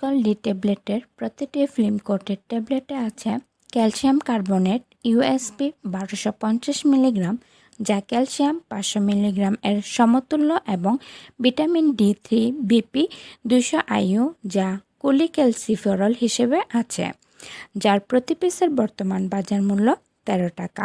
কলডি ট্যাবলেটের প্রতিটি ফিল্ম কোটের ট্যাবলেটে আছে ক্যালসিয়াম কার্বনেট ইউএসপি বারোশো পঞ্চাশ মিলিগ্রাম, যা ক্যালসিয়াম পাঁচশো মিলিগ্রাম এর সমতুল্য এবং ভিটামিন ডি থ্রি বিপি দুইশো আইইউ যা কুলিক্যালসিফেরল হিসেবে আছে, যার প্রতি পিসের বর্তমান বাজার মূল্য তেরো টাকা।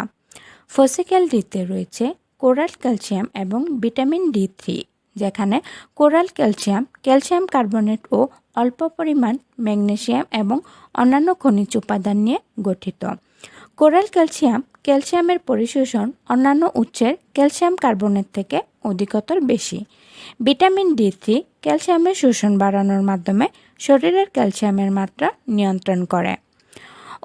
ফসিক্যাল ডিতে রয়েছে কোরাল ক্যালসিয়াম এবং ভিটামিন ডি থ্রি যেখানে কোরাল ক্যালসিয়াম ক্যালসিয়াম কার্বনেট ও অল্প পরিমাণ ম্যাগনেসিয়াম এবং অন্যান্য খনিজ উপাদান নিয়ে গঠিত। কোরাল ক্যালসিয়াম, ক্যালসিয়ামের পরিশোষণ অন্যান্য উৎসের ক্যালসিয়াম কার্বনেট থেকে অধিকতর বেশি। ভিটামিন ডি থ্রি, ক্যালসিয়ামের শোষণ বাড়ানোর মাধ্যমে শরীরের ক্যালসিয়ামের মাত্রা নিয়ন্ত্রণ করে।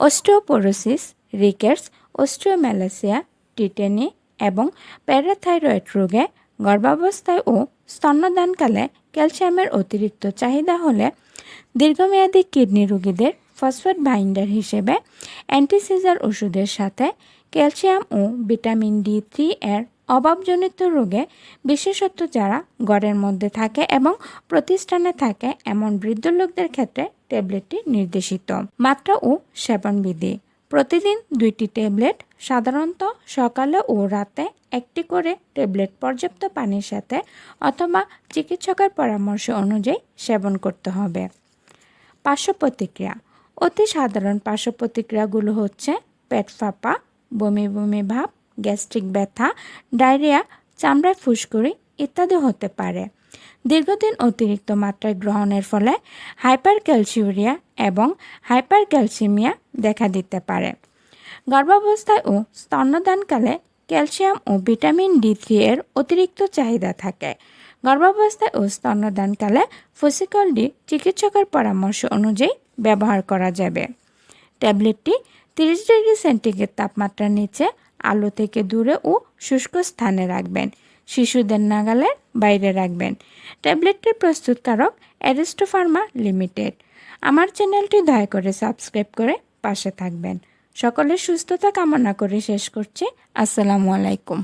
অস্টিওপোরোসিস, রিকেটস অস্টিওম্যালাসিয়া টিটেনি এবং প্যারাথাইরয়েড রোগে গর্ভাবস্থায় ও স্তন্যদানকালে ক্যালসিয়ামের অতিরিক্ত চাহিদা হলে দীর্ঘমেয়াদী কিডনি রোগীদের ফসফেট বাইন্ডার হিসেবে অ্যান্টিসিজার ওষুধের সাথে ক্যালসিয়াম ও ভিটামিন ডি থ্রি এর অভাবজনিত রোগে, বিশেষত যারা ঘরের মধ্যে থাকে এবং প্রতিষ্ঠানে থাকে, এমন বৃদ্ধ লোকদের ক্ষেত্রে ট্যাবলেটটি নির্দেশিত। মাত্রা ও সেবনবিধি। প্রতিদিন দুইটি ট্যাবলেট সাধারণত সকালে ও রাতে একটি করে ট্যাবলেট পর্যাপ্ত পানির সাথে অথবা চিকিৎসকের পরামর্শ অনুযায়ী সেবন করতে হবে। পার্শ্ব প্রতিক্রিয়া অতি সাধারণ পার্শ্ব প্রতিক্রিয়াগুলো হচ্ছে পেট ফাঁপা, বমি বমি ভাব, গ্যাস্ট্রিক ব্যথা, ডায়রিয়া, চামড়ায় ফুসকুড়ি ইত্যাদি হতে পারে। দীর্ঘদিন অতিরিক্ত মাত্রায় গ্রহণের ফলে হাইপার ক্যালসিউরিয়া এবং হাইপার ক্যালসিমিয়া দেখা দিতে পারে। গর্ভাবস্থায় ও স্তন্যদানকালে ক্যালসিয়াম ও ভিটামিন ডি থ্রি এর অতিরিক্ত চাহিদা থাকে। গর্ভাবস্থায় ও স্তন্যদানকালে ফসিকল ডি চিকিৎসকের পরামর্শ অনুযায়ী ব্যবহার করা যাবে। ট্যাবলেটটি তিরিশ ডিগ্রি সেন্টিগ্রেড তাপমাত্রার নিচে, আলো থেকে দূরে ও শুষ্ক স্থানে রাখবেন। শিশুদের নাগালের বাইরে রাখবেন। ট্যাবলেটটির প্রস্তুতকারক অ্যারিস্টোফার্মা লিমিটেড। আমার চ্যানেলটি দয়া করে সাবস্ক্রাইব করে পাশে থাকবেন। সকলের সুস্থতা কামনা করে শেষ করছি। আসসালামু আলাইকুম।